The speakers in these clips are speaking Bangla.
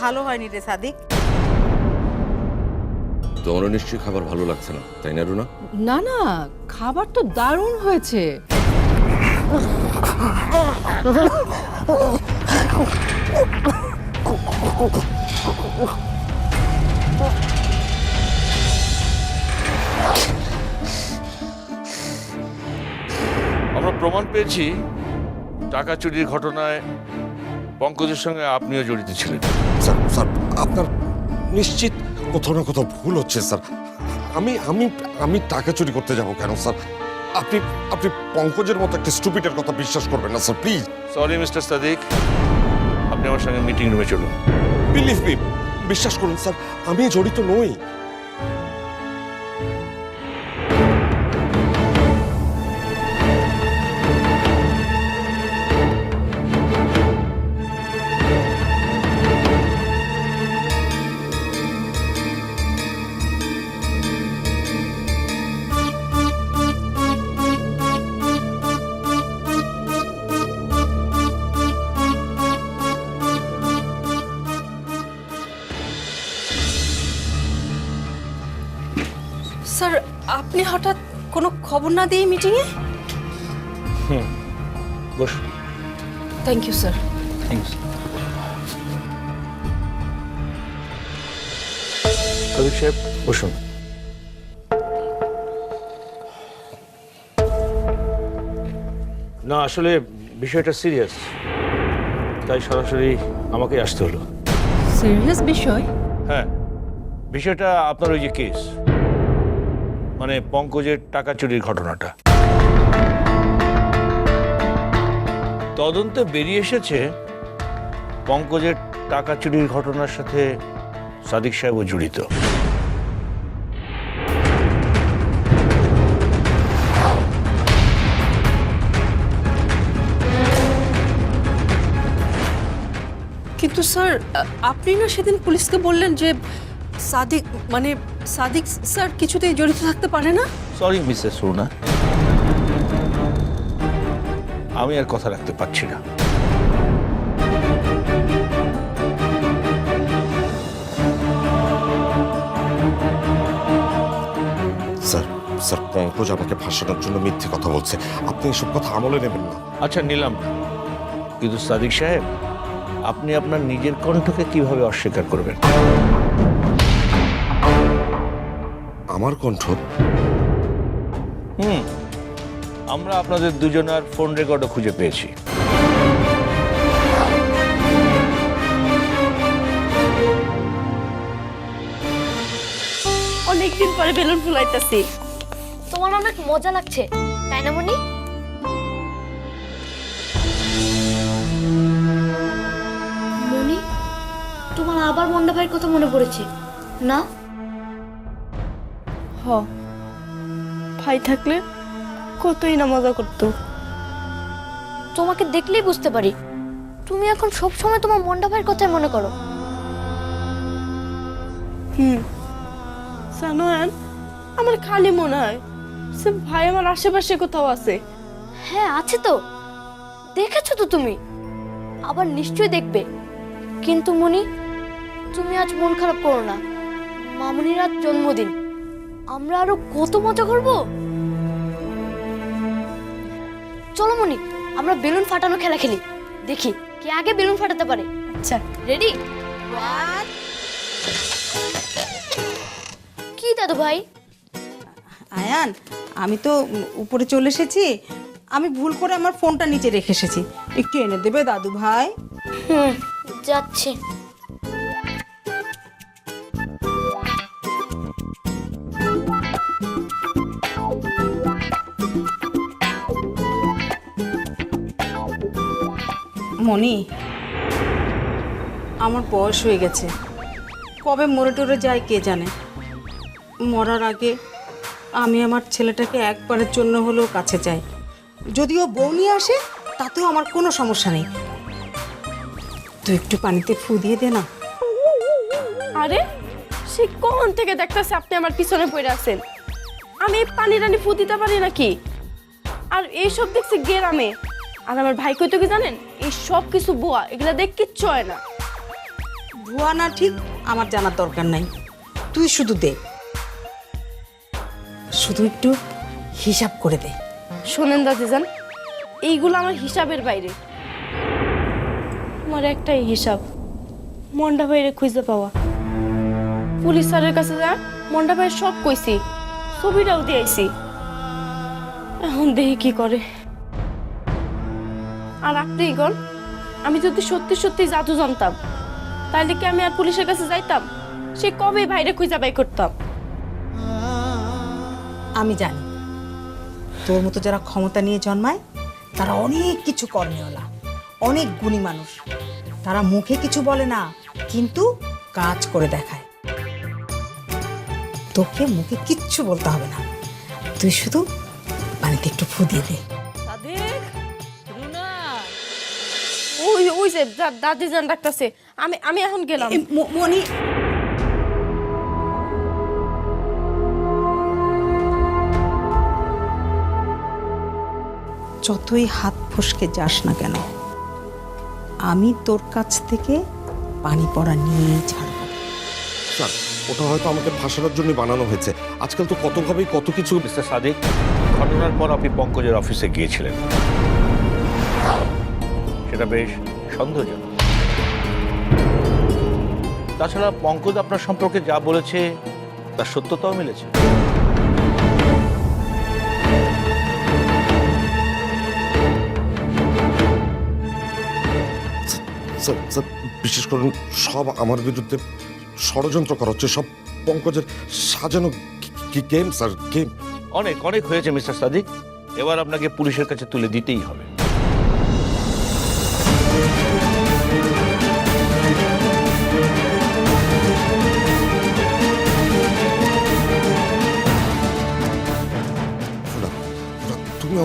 ভালো হয়নি রে সাদিক। তোমারও নিশ্চয়ই খাবার ভালো লাগছে না তাই না রুনা? না না খাবার তো দারুণ হয়েছে। আমরা প্রমাণ পেয়েছি টাকা চুরির ঘটনায় পঙ্কজের সঙ্গে আপনিও জড়িত ছিলেন। স্যার স্যার আপনার নিশ্চিত কোথাও না কোথাও ভুল হচ্ছে স্যার। আমি আমি আমি টাকা চুরি করতে যাব কেন স্যার? আপনি আপনি পঙ্কজের মতো একটা স্টুপিটের কথা বিশ্বাস করবেন না sir please. Sorry mister Sadiq আপনি আমার সঙ্গে মিটিং রুমে চলুন। বিলিভ মি বিশ্বাস করুন স্যার আমি জড়িত নই। খবর না দিয়ে মিটিংয়ে boss. Thank you sir Sadiq সাহেব বসুন। না আসলে বিষয়টা সিরিয়াস তাই সরাসরি আমাকে আসতে হলো। সিরিয়াস বিষয়? হ্যাঁ। বিষয়টা আপনার ওই যে কেস মানে পঙ্কজের টাকা চুরির ঘটনাটা। তদন্তে বেরিয়ে এসেছে পঙ্কজের টাকা চুরির ঘটনার সাথে সাদিক সাহেবও জড়িত। কিন্তু স্যার আপনি না সেদিন পুলিশকে বললেন যে সাদিক মানে সাদিক স্যার কিছুতেই জড়িত থাকতে পারে না? Sorry Mrs Runa. আমি আর কথা রাখতে পারছি না। স্যার স্যার পঙ্কজ আমাকে ফাঁসানোর জন্য মিথ্যে কথা বলছে। আপনি এসব কথা আমলে নেবেন না। আচ্ছা নিলাম। না কিন্তু সাদিক সাহেব আপনি আপনার নিজের কণ্ঠকে কীভাবে অস্বীকার করবেন? আমার কণ্ঠ? হুম আমরা আপনাদের দুজনার ফোন রেকর্ডও খুঁজে পেয়েছি। অনেকদিন পরে বেলুন ফুলাইতেছি। তোমার অনেক মজা লাগছে তাই না মনি মনি তোমার আবার মন্ডা ভাইয়ের কথা মনে পড়েছে। না? ভাই থাকলে কতই না মজা করতো। তোমাকে দেখলেই বুঝতে পারি। তুমি এখন সব সময় তোমার মন্ডা ভাইয়ের কথাই মনে করো। হুম। জানোয়ান আমার খালি মনে হয় সে ভাই আমার আশেপাশে কোথাও আছে। হ্যাঁ আছে তো। দেখেছ তো তুমি? আবার নিশ্চয়ই দেখবে। কিন্তু মনি তুমি আজ মন খারাপ করো না। মামুনির আজ জন্মদিন। আমরা আরও কত মজা করব? চলো মনি আমরা বেলুন ফাটানো খেলা খেলি। দেখি কে আগে বেলুন ফাটাতে পারে? আচ্ছা। রেডি কি দাদু ভাই? আয়ান আমি তো উপরে চলে এসেছি। আমি ভুল করে আমার ফোনটা নিচে রেখে এসেছি। একটু এনে দেবে দাদু ভাই? হুম যাচ্ছি। মনি আমার বয়স হয়ে গেছে। কবে মরে টরে যায় কে জানে? মরার আগে আমি আমার ছেলেটাকে একবারের জন্য হলেও কাছে চাই যদিও বউ নিয়ে আসে, তাতেও আমার কোনো সমস্যা নেই। তুই একটু পানিতে ফু দিয়ে দে না। আরে, সে কখন থেকে দেখতেছে আপনি আমার পিছনে পড়ে আছেন? আমি পানি টানি ফু দিতে পারি নাকি? আর এইসব দেখছি গেরামে। আর আমার ভাই কইতো কি জানেন? এই সব কিছু বোয়া এগুলা দেখ কিচ্ছু হয় না। ভুয়া না ঠিক আমার জানার দরকার নাই। তুই শুধু দে। শুধু একটু হিসাব করে দে। শোনেন দাদিজান এইগুলো আমার হিসাবের বাইরে। আমার একটাই হিসাব মন্ডা ভাইরে খুঁজে পাওয়া। পুলিশ স্যারের কাছে যা মন্ডা ভাই সব কইছি ছবিটাও দিয়েছি। এখন দেখি কি করে। আর আপনি গন আমি যদি সত্যি সত্যি জাদু জানতাম তাহলে কি আমি আর পুলিশের কাছে যাইতাম? সে কবে বাইরে খুঁজে বাই করতাম। আমি জানি, তোর মতো যারা ক্ষমতা নিয়ে জন্মায়, তারা অনেক কিছু কর্মেওয়ালা, অনেক গুণী মানুষ। তারা মুখে কিছু বলে না, কিন্তু কাজ করে দেখায়। তোকে মুখে কিচ্ছু বলতে হবে না। তুই শুধু পানিতে একটু ফু দিয়ে দে। ওই যে দাদি যান ডাকতেছে। আমি আমি এখন গেলাম। মনি যতই হাত ফসকে যাস না কেন আমি তোর কাছ থেকে পানি পড়া নিয়েই ছাড়বো। স্যার ওটা হয়তো আমাকে ফাঁসানোর জন্য বানানো হয়েছে। আজকাল তো কতভাবেই কত কিছু মিস্টার সাদিক ঘটনার পর আপনি পঙ্কজের অফিসে গিয়েছিলেন। সেটা বেশ সন্দেহজনক তাছাড়া পঙ্কজ আপনার সম্পর্কে যা বলেছে তার সত্যতাও মিলেছে। বিশেষ করে সব আমার বিরুদ্ধে ষড়যন্ত্র করা হচ্ছে সব পঙ্কজের সাজানো গেম স্যার গেম অনেক অনেক হয়েছে মিস্টার সাদিক। এবার আপনাকে পুলিশের কাছে তুলে দিতেই হবে।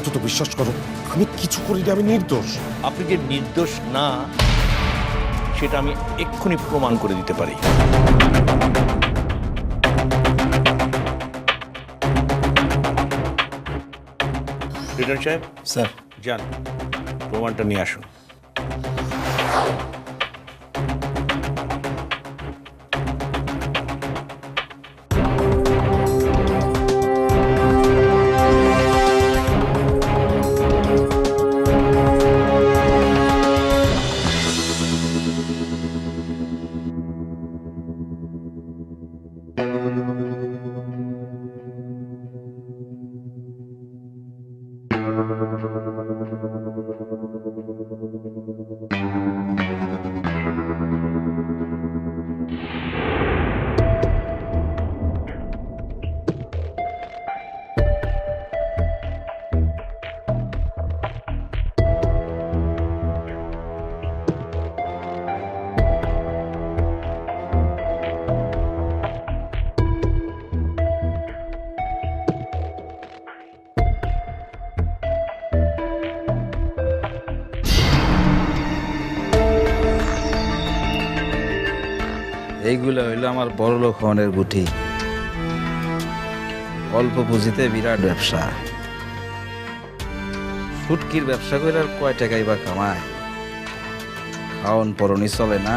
অন্তত বিশ্বাস করো আমি কিছু করিনি আমি নির্দোষ। আপনি যে নির্দোষ না সেটা আমি এক্ষুনি প্রমাণ করে দিতে পারি। সাহেব? স্যার। যান প্রমাণটা নিয়ে আসুন। এইগুলো হইল আমার বড় লোক হনের গুটি অল্প পুঁজিতে বিরাট ব্যবসা। ফুটকির ব্যবসা করে আর কয় টাকাই বা কামায়? খাওন পরনি চলে না।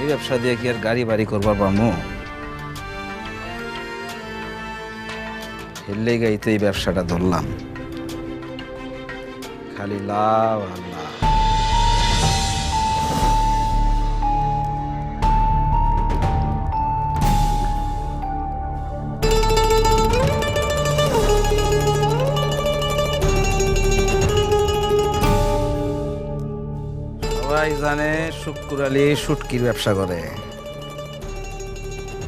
এই ব্যবসা দিয়ে কি আর গাড়ি বাড়ি করবার পারমু হেললে গাই তো এই ব্যবসাটা ধরলাম। খালি লাভ আর লাভ সবাই জানে শুক্কুর আলী শুটকির ব্যবসা করে।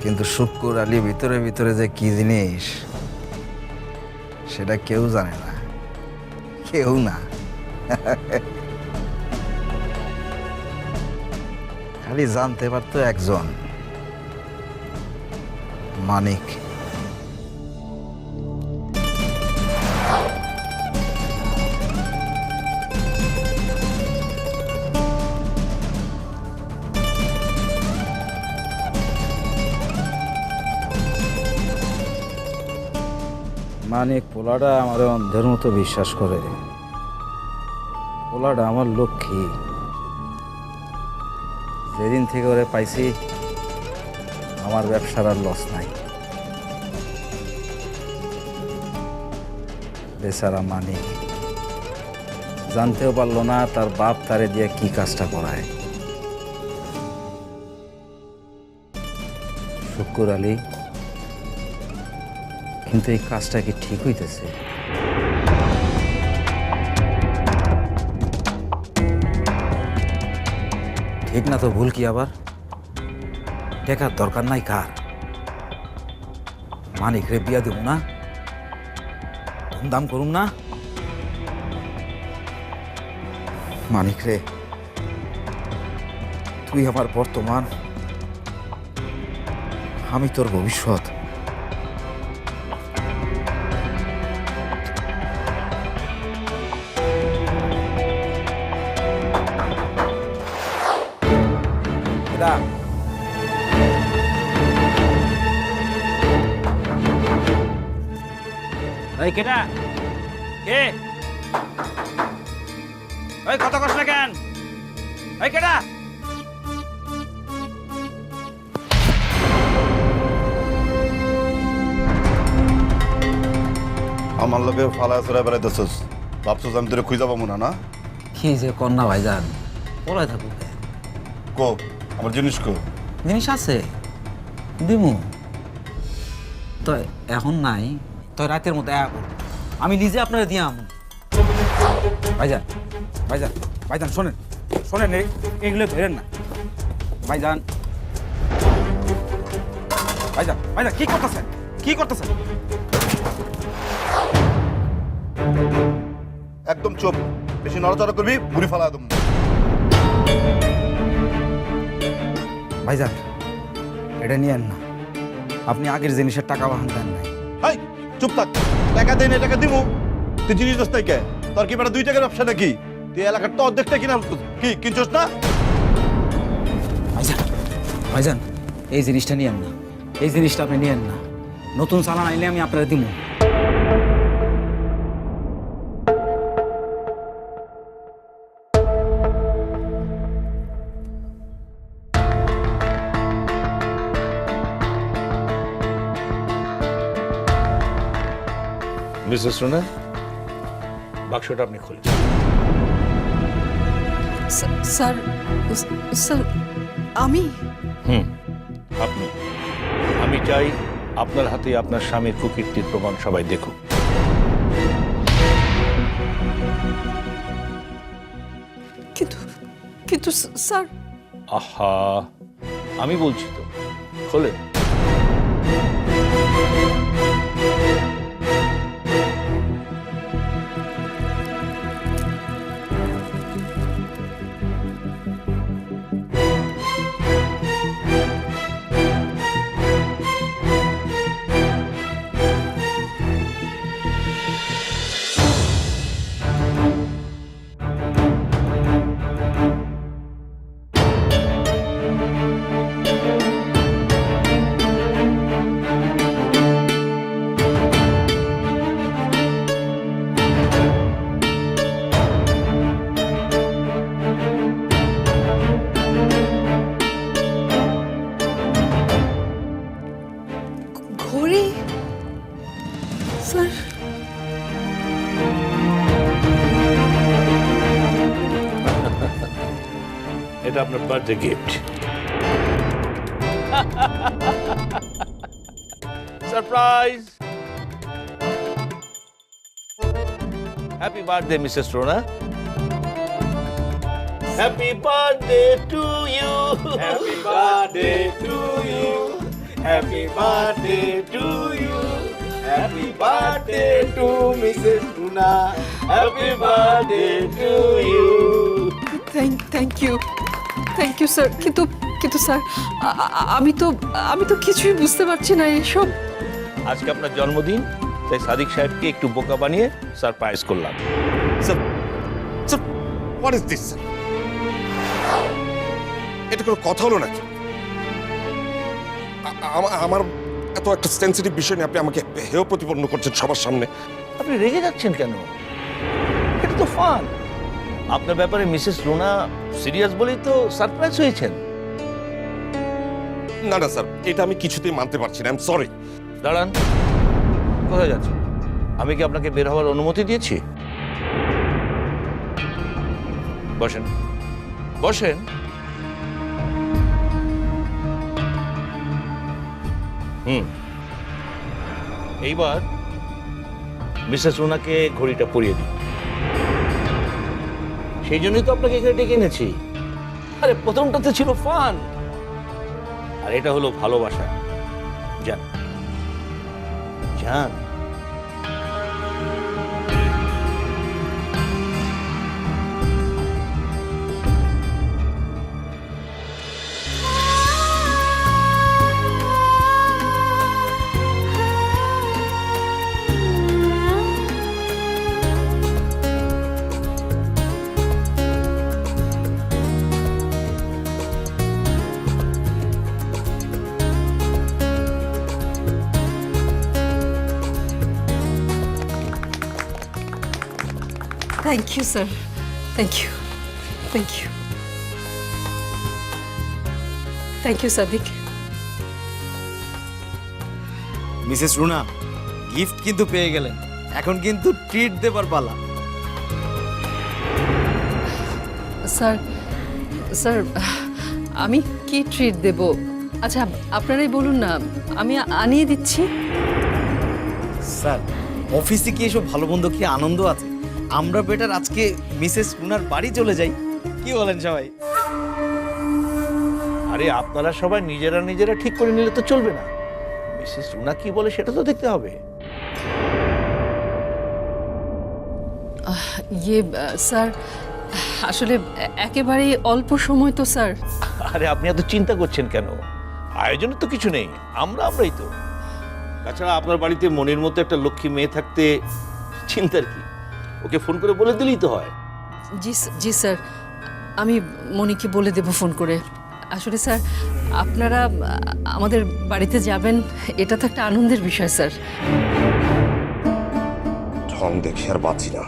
কিন্তু শুক্কুর আলী ভিতরে ভিতরে যে কি জিনিস, সেটা কেউ জানে না। কেউ না। খালি জানতে পারতো একজন। মানিক। মানিক, পোলাটা আমার অন্ধের মতো বিশ্বাস করে। পোলাটা আমার লক্ষ্মী। যেদিন থেকে ওরে পাইছি, আমার ব্যবসার আর লস নাই। বেচারা মানিক, জানতেও পারল না তার বাপ তারে দিয়ে কি কাজটা করায়। শুক্কুর আলী কিন্তু এই কাজটা কি ঠিক হইতেছে? ঠিক না তো ভুল কি আবার? টেকার দরকার নাই কার? মানিক রে বিয়া দেব না? ধুমধাম করুম না? মানিক রে, তুই আমার বর্তমান, আমি তোর ভবিষ্যৎ। কেটা? কে? ওই কত কষ্ট কেন? এই কেটা? আমার লগে ফালা চড়াই বেড়াইতেছস ভাবছস আমি তোরে খুঁজে পাবো না না? কি যে কন্যা ভাইজান? পলায় থাকুক কো আমার জিনিস কো। জিনিস আছে। দিমু। তো এখন নাই। তো রাতের মধ্যে আয়া করুন আমি নিজে আপনারা দিয়ে আমু ভাইজান ভাইজান ভাইজান শোনেন শোনেন এগুলো ধরেন না। ভাইজান। ভাইজান ভাইজান কি করতেছেন? কি করতেছেন? একদম চুপ। বেশি নড়াচড়া করবি বুড়ি ফালা একদম ভাইজান এটা নিয়েন না। আপনি আগের জিনিসের টাকা বাহান দেন নাই। চুপ থাক। টাকা দেয় না, টাকা দিমু। তুই জিনিস তাই কে তোর কি বেটা দুই টাকার ব্যবসা নাকি? তুই এলাকার তো অর্ধেকটা কিনা কি, কিনছিস না? ভাইজান এই জিনিসটা নিয়েন না। এই জিনিসটা আপনি নিয়েন না। নতুন চালান আইলে আমি আপনারা দিব মিসেস রোনা বাক্সটা আপনি খুলে স্যার- স্যার স্যার আমি? হুম আপনি। আমি চাই আপনার হাতে আপনার স্বামীর কুকীর্তির প্রমাণ সবাই দেখুক। কিন্তু কিন্তু স্যার। আহা আমি বলছি তো। খোলেন। but the gift. Surprise! Happy birthday, Mrs. Rona. Happy birthday to you. Happy birthday to you. Happy birthday to you. Happy birthday to Mrs. Runa. Happy birthday to you. Thank, thank you. Thank you sir কিন্তু কিন্তু স্যার আমি তো আমি তো কিছুই বুঝতে পারছি না এসব। আজকে আপনার জন্মদিন তাই সাদিক সাহেবকে একটু বোকা বানিয়ে সারপ্রাইজ করলাম। Sir sir what is this sir এটা কোনো কথা হলো নাকি? আমার এত একটা সেন্সিটিভ বিষয় নিয়ে আপনি আমাকে হেয় প্রতিপন্ন করছেন সবার সামনে। আপনি রেগে যাচ্ছেন কেন? এটা তো ফান আপনার ব্যাপারে মিসেস রুনা সিরিয়াস বলেই তো সারপ্রাইজ হয়েছেন। না না স্যার এটা আমি কিছুতেই মানতে পারছি না আই এম সরি দাঁড়ান কোথায় যাচ্ছেন? আমি কি আপনাকে বের হওয়ার অনুমতি দিয়েছি? বসেন। বসেন। হুম। এইবার মিসেস রুনাকে ঘড়িটা পরিয়ে দিন। সেই জন্যই তো আপনাকে এখানে ডেকে এনেছি। আরে প্রথমটাতে ছিল ফান। আর এটা হলো ভালোবাসা। যান। যান। Thank you sir thank you thank you thank you Sadiq Mrs Runa gift কিন্তু পেয়ে গেলেন এখন কিন্তু ট্রিট দেবার পালা। স্যার স্যার আমি কি ট্রিট দেব? আচ্ছা আপনারাই বলুন না আমি আনিয়ে দিচ্ছি। স্যার অফিসে কি এসব ভালো মন্দ কি আনন্দ আছে? আমরা বেটার আজকে মিসেস রুনার বাড়ি চলে যাই। কি বলেন সবাই? আরে আপনারা সবাই নিজেরা নিজেরা ঠিক করে নিলে তো চলবে না। মিসেস রুনা কি বলে সেটা তো দেখতে হবে। ইয়ে স্যার আসলে একেবারেই অল্প সময় তো স্যার। আরে আপনি এত চিন্তা করছেন কেন? আয়োজনের তো কিছু নেই আমরা আমরাই তো। তাছাড়া আপনার বাড়িতে মনের মতো একটা লক্ষ্মী মেয়ে থাকতে চিন্তার কি? ওকে ফোন করে বলে দিলেই তো হয়। জি জি স্যার। আমি মনিকে বলে দেব ফোন করে। আসলে স্যার আপনারা আমাদের বাড়িতে যাবেন এটা তো একটা আনন্দের বিষয় স্যার। ঢং দেখে আর বাঁচি না।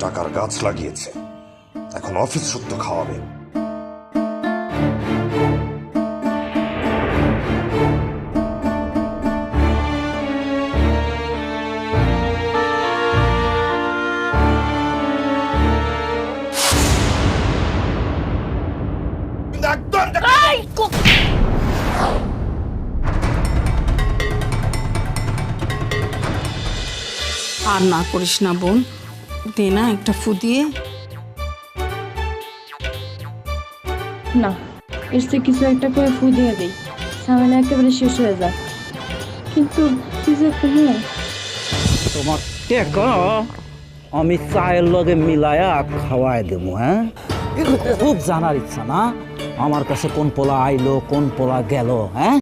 টাকার গাছ লাগিয়েছে। এখন অফিস সত্য খাওয়াবে আর না করিস না বোন। দে না একটা ফু দিয়ে। না এর চেয়ে কিছু একটা করে ফু দিয়ে দেই। ঝামেলা একেবারে শেষ হয়ে যাক। কিন্তু কি যে করব? তোমার টেকা? আমি চায়ের লগে মিলায়া খাওয়াই দেবো হ্যাঁ? খুব জানার ইচ্ছা না? আমার কাছে কোন পোলা আইলো কোন পোলা গেল হ্যাঁ?